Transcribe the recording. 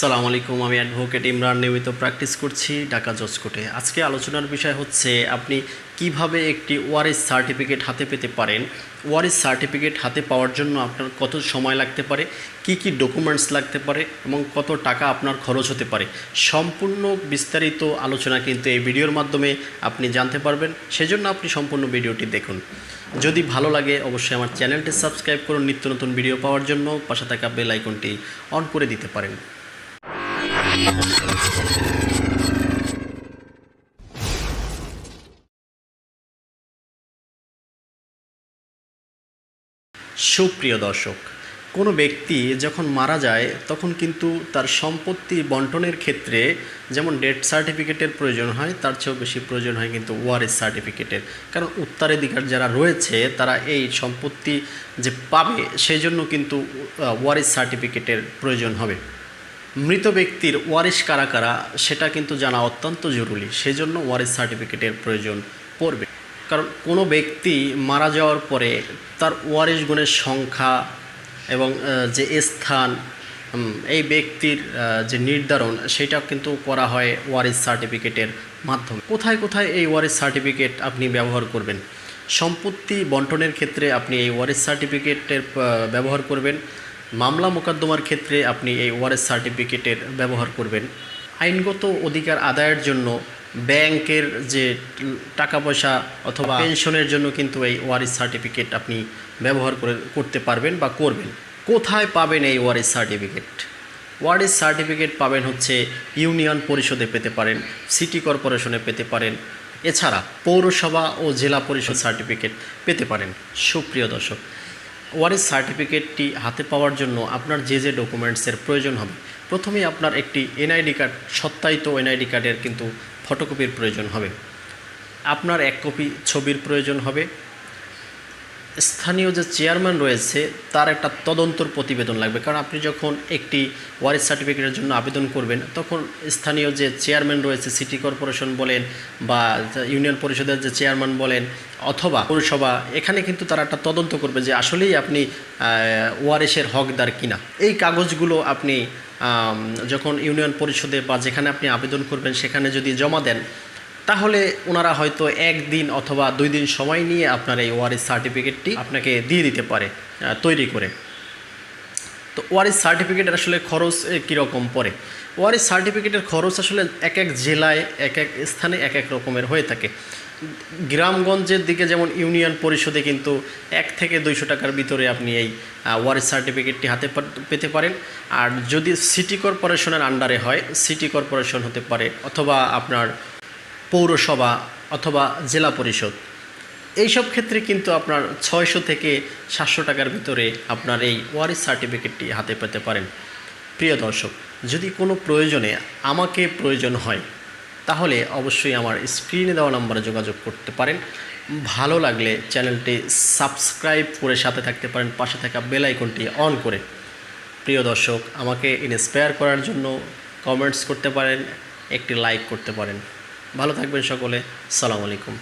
সালাম আলাইকুম, আমি অ্যাডভোকেট ইমরান নিয়মিত প্র্যাকটিস করছি ঢাকা জজ আজকে আলোচনার বিষয় হচ্ছে আপনি কীভাবে একটি ওয়ারিস সার্টিফিকেট হাতে পেতে পারেন। ওয়ারিস সার্টিফিকেট হাতে পাওয়ার জন্য আপনার কত সময় লাগতে পারে, কি কি ডকুমেন্টস লাগতে পারে এবং কত টাকা আপনার খরচ হতে পারে। সম্পূর্ণ বিস্তারিত আলোচনা কিন্তু এই ভিডিওর মাধ্যমে আপনি জানতে পারবেন, সেজন্য আপনি সম্পূর্ণ ভিডিওটি দেখুন। যদি ভালো লাগে অবশ্যই আমার চ্যানেলটি সাবস্ক্রাইব করুন নিত্য নতুন ভিডিও পাওয়ার জন্য, পাশে থাকা বেল আইকনটি অন করে দিতে পারেন। সুপ্রিয় দর্শক, কোনো ব্যক্তি যখন মারা যায়, তখন কিন্তু তার সম্পত্তি বন্টনের ক্ষেত্রে যেমন ডেথ সার্টিফিকেটের প্রয়োজন হয়, তার চেয়েও বেশি প্রয়োজন হয় কিন্তু ওয়ারিস সার্টিফিকেটের কারণ উত্তরাধিকার যারা রয়েছে, তারা এই সম্পত্তি যে পাবে সেই জন্য কিন্তু ওয়ারিস সার্টিফিকেটের প্রয়োজন হবে। মৃত ব্যক্তির ওয়ারিশ কারা কারা, সেটা কিন্তু জানা অত্যন্ত জরুরি। সেই জন্য ওয়ারিশ সার্টিফিকেটের প্রয়োজন পড়বে। কারণ কোনো ব্যক্তি মারা যাওয়ার পরে তার ওয়ারিশ গুণের সংখ্যা এবং যে স্থান এই ব্যক্তির যে নির্ধারণ, সেটা কিন্তু করা হয় ওয়ারিশ সার্টিফিকেটের মাধ্যমে। কোথায় কোথায় এই ওয়ারিশ সার্টিফিকেট আপনি ব্যবহার করবেন? সম্পত্তি বন্টনের ক্ষেত্রে আপনি এই ওয়ারিশ সার্টিফিকেটের ব্যবহার করবেন। মামলা মোকদ্দমার ক্ষেত্রে আপনি এই ওয়ারেস সার্টিফিকেটের ব্যবহার করবেন। আইনগত অধিকার আদায়ের জন্য ব্যাংকের যে টাকা পয়সা অথবা পেনশনের জন্য কিন্তু এই ওয়ারিস সার্টিফিকেট আপনি ব্যবহার করে করতে পারবেন বা করবেন। কোথায় পাবেন এই ওয়ারিস সার্টিফিকেট ওয়ারিস সার্টিফিকেট পাবেন হচ্ছে ইউনিয়ন পরিষদে পেতে পারেন সিটি কর্পোরেশনে পেতে পারেন এছাড়া পৌরসভা ও জেলা পরিষদ সার্টিফিকেট পেতে পারেন। সুপ্রিয় দর্শক ওয়ারিস সার্টিফিকেটটি হাতে পাওয়ার জন্য আপনার যে যে ডকুমেন্টসের প্রয়োজন হবে? প্রথমেই আপনার একটি এনআইডি কার্ড সত্যায়িত এনআইডি কার্ডের কিন্তু ফটোকপির প্রয়োজন হবে। আপনার এক কপি ছবির প্রয়োজন হবে। স্থানীয় যে চেয়ারম্যান রয়েছে, তার একটা তদন্তর প্রতিবেদন লাগবে। কারণ আপনি যখন একটি ওয়ারিস সার্টিফিকেটের জন্য আবেদন করবেন, তখন স্থানীয় যে চেয়ারম্যান রয়েছে, সিটি কর্পোরেশন বলেন বা ইউনিয়ন পরিষদের যে চেয়ারম্যান বলেন অথবা পৌরসভা, এখানে কিন্তু তারা একটা তদন্ত করবে যে আসলেই আপনি ওয়ারিসের হকদার কিনা। এই কাগজগুলো আপনি যখন ইউনিয়ন পরিষদে বা যেখানে আপনি আবেদন করবেন, সেখানে যদি জমা দেন তাহলে ওনারা হয়তো একদিন অথবা দুই দিন সময় নিয়ে আপনার এই ওয়ারিস সার্টিফিকেটটি আপনাকে দিয়ে দিতে পারে তৈরি করে। তো ওয়ারিস সার্টিফিকেটের আসলে খরচ কীরকম পড়ে? ওয়ারিস সার্টিফিকেটের খরচ আসলে এক এক জেলায়, এক এক স্থানে এক এক রকমের হয়ে থাকে। গ্রামগঞ্জের দিকে যেমন ইউনিয়ন পরিষদে কিন্তু এক থেকে দুইশো টাকার ভিতরে আপনি এই ওয়ারিস সার্টিফিকেটটি হাতে পেতে পারেন। আর যদি সিটি কর্পোরেশনের আন্ডারে হয়, সিটি কর্পোরেশন হতে পারে, অথবা আপনার পৌরসভা অথবা জেলা পরিষদ। এইসব ক্ষেত্রে কিন্তু আপনার ছয়শো থেকে সাতশো টাকার ভিতরে আপনার এই ওয়ারিস সার্টিফিকেটটি হাতে পেতে পারেন। প্রিয় দর্শক, যদি কোনো প্রয়োজনে আমাকে প্রয়োজন হয়, তাহলে অবশ্যই আমার স্ক্রিনে দেওয়া নম্বরে যোগাযোগ করতে পারেন। ভালো লাগলে চ্যানেলটি সাবস্ক্রাইব করে সাথে থাকতে পারেন, পাশে থাকা বেল আইকনটি অন করে। প্রিয় দর্শক, আমাকে ইন্সপায়ার করার জন্য কমেন্টস করতে পারেন, একটি লাইক করতে পারেন। ভালো থাকবেন সকলে। সালাম আলাইকুম।